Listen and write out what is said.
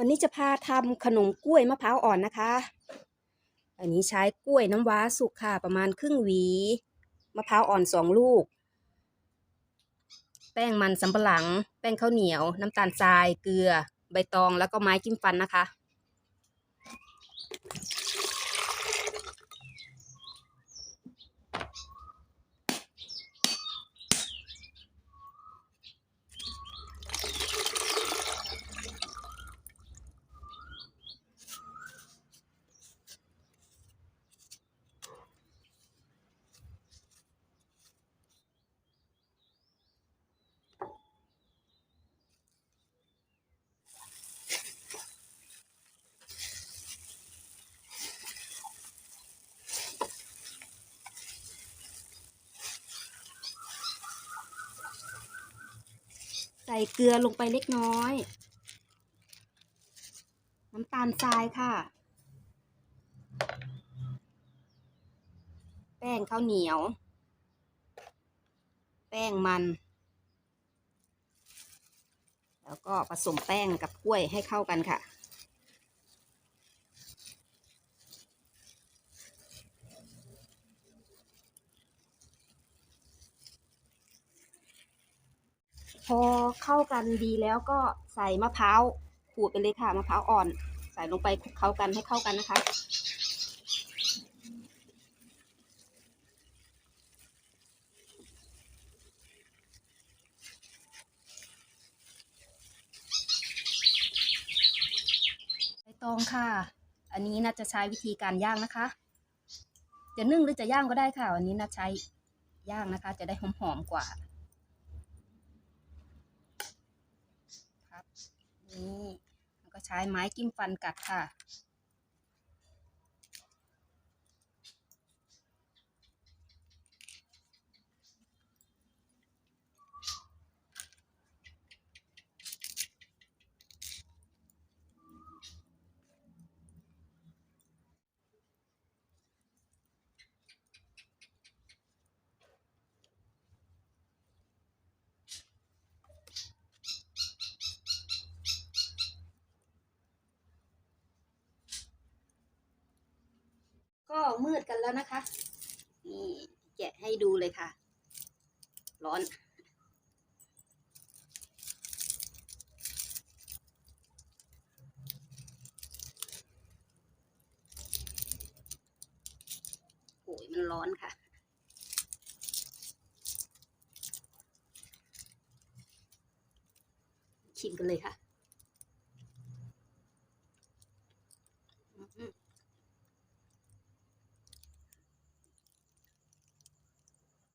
วันนี้จะพาทำขนมกล้วยมะพร้าวอ่อนนะคะ อันนี้ใช้กล้วยน้ำว้าสุกค่ะประมาณครึ่งหวี มะพร้าวอ่อนสองลูก แป้งมันสำปะหลัง แป้งข้าวเหนียว น้ำตาลทราย เกลือ ใบตองแล้วก็ไม้จิ้มฟันนะคะ ใส่เกลือลงไปเล็กน้อย น้ำตาลทรายค่ะ แป้งข้าวเหนียว แป้งมัน แล้วก็ผสมแป้งกับกล้วยให้เข้ากันค่ะ พอเข้ากันดีแล้วก็ใส่มะพร้าวขูดไปเลยค่ะมะพร้าวอ่อน ใส่ลงไปคลุกเคล้ากันให้เข้ากันนะคะ ใบตองค่ะ อันนี้น่าจะใช้วิธีการย่างนะคะ จะนึ่งหรือจะย่างก็ได้ค่ะอันนี้น่าใช้ย่างนะคะ จะได้หอมๆกว่า ครับ นี่แล้วก็ ใช้ไม้จิ้มฟันกัดค่ะ ก็ มืดกันแล้วนะคะ นี่แกะให้ดูเลยค่ะ ร้อน โอ้ยมันร้อนค่ะชิมกันเลยค่ะ